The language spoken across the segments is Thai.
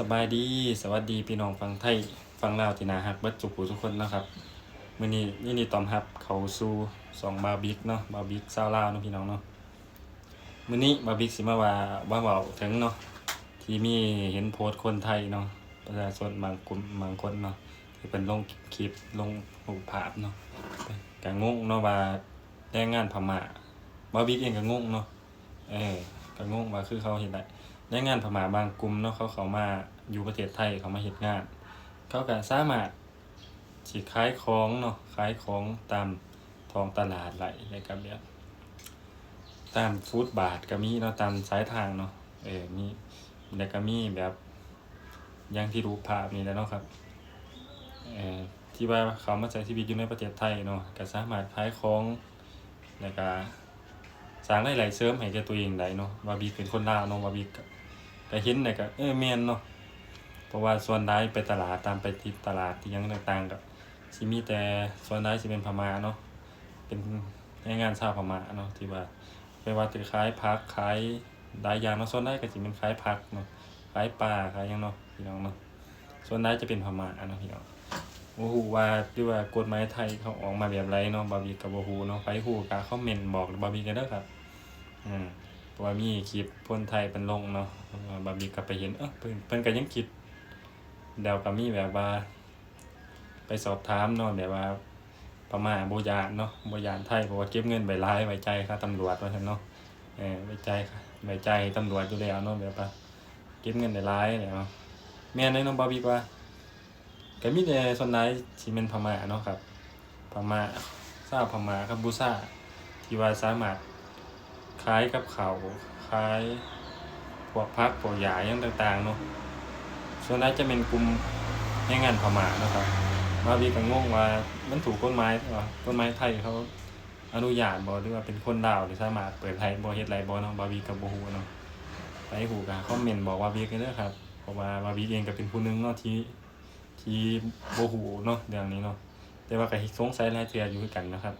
สบายดีสวัสดีพี่น้องฟังไทยฟังลาวที่นาฮักเบิดจุกูทุกคนนะครับมื้อนี้นี่นี่ตอมรับเขาสู่สองบาบิกเนาะบาบิกซาวลาวเนาะพี่น้องเนาะมื้อนี้บาบิกสิมาว่าว่าเว้าถึงเนาะที่มีเห็นโพสต์คนไทยเนาะประชาชนบางกลุ่มบางคนเนาะที่เป็นลงคลิปลงรูปภาพเนาะก็งงเนาะว่าแรงงานพม่าบาบิกเองก็งงเนาะเออก็งงว่าคือเขาเห็นได้ แรงงานพม่าบางกลุ่มเนาะเขาเขามาอยู่ประเทศไทยเขามาเฮ็ดงาน เขาก็สามารถสิขายของเนาะขายของตามท้องตลาดไหลแล้วก็แบบตามฟู้ดบาทก็มีเนาะตามสายทางเนาะเออมีแล้วก็มีแบบอย่างที่รูปภาพนี่แหล้วเนาะครับเออที่ว่าเขามาใช้ชีวิตอยู่ในประเทศไทยเนาะก็สามารถขายของแล้วก็ สร้างรายได้เสริมให้แกตัวเองได้เนาะว่าบีเป็นคนลาวเนาะว่าบีก็เห็นได้ก็เออแม่นเนาะเพราะว่าส่วนใดไปตลาดตามไปที่ตลาดที่ยังต่างๆก็สิมีแต่ส่วนใดสิเป็นพม่าเนาะเป็นแรงงานชาวพม่าเนาะที่ว่าไปว่าจะขายผักขายหลายอย่างเนาะส่วนใดก็สิเป็นขายผักเนาะขายปลาขายยังเนาะพี่น้องเนาะส่วนใดจะเป็นพม่าเนาะพี่น้อง บ่ฮู้ว่าที่ว่ากฎหมายไทยเขาออกมาแบบไรเนาะบาบีก็บ่ฮู้เนาะใครฮู้ก็คอมเมนต์บอกบาบีกันเด้อครับ อืมเพราะว่ามีคลิปคนไทยเป็นลงเนาะบาร์บี้ก็ไปเห็นเออเพิ่นเพิ่นก็ยังคิดเดาวก็มีแบบว่า ไปสอบถามเนาะแบบว่าพม่าบ่ยานเนาะโบยานไทยเพราะว่าเก็บเงินไว้หลายไว้ใจค่าตำรวจว่าซั่นเนาะเออไว้ใจค่ะไว้ใจตำรวจอยู่แล้วเนาะแบบว่าเก็บเงินได้หลายเนาะแม่นเลยเนาะบาร์บี้ว่า ก็มีแต่ส่วนใหญ่สิเป็นพม่าเนาะครับพม่าชาพม่ากัมพูชาที่ว่าสามารถคล้ายกับเขาวคล้ายพวกพักพวกหยาหยังต่างๆเนาะส่วนนั้นจะเป็นกลุ่มแรงงานพม่าเนาะครับมาวีก็งงว่ามันถูกกฎหมายหรอกฎหมายไทยเขาอนุญาตบ่หรือว่าเป็นคนลาวหรือสามารถเปิดไทยบ่เฮ็ดไรบ่เนาะบาวีก็บ่ฮู้เนาะไปฮู้ก็คอมเมนต์บอกว่าวีกันเด้อครับเพราะว่าบาวีเองก็เป็นผู้นึงเนาะที่ ที่บ่ฮู้เนาะเรื่องนี้เนาะแต่ว่าก็สงสัยหลายเทื่ออยู่คือกันนะครับ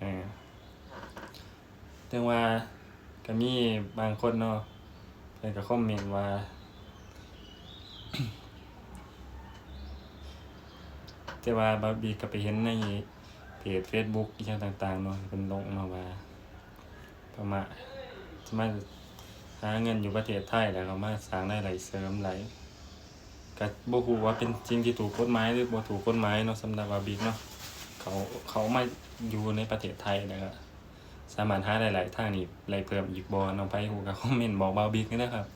เออแต่ว่าก็มีบางคนเนาะเพิ่นก็คอมเมนต์ว่า แต่ว่าบาบีก็ไปเห็นในเพจ Facebook อีกอย่างต่างๆเนาะเพิ่นลงมาว่าประมาณจะมาหาเงินอยู่ประเทศไทยแล้วก็มาสร้างรายได้เสริมหลาย ก็บ่ฮู้ว่าเป็นจริงที่ถูกกฎหมายหรือบ่ถูกกฎหมายเนาะสำหรับว่าบิ๊กเนาะเขาเขามาอยู่ในประเทศไทยนะครับสามารถหาหลายๆทางนี่ไล่เพิ่มอีกบอน้องไปหูกับคอมเมนต์บอกเบาบิ๊กนะครับ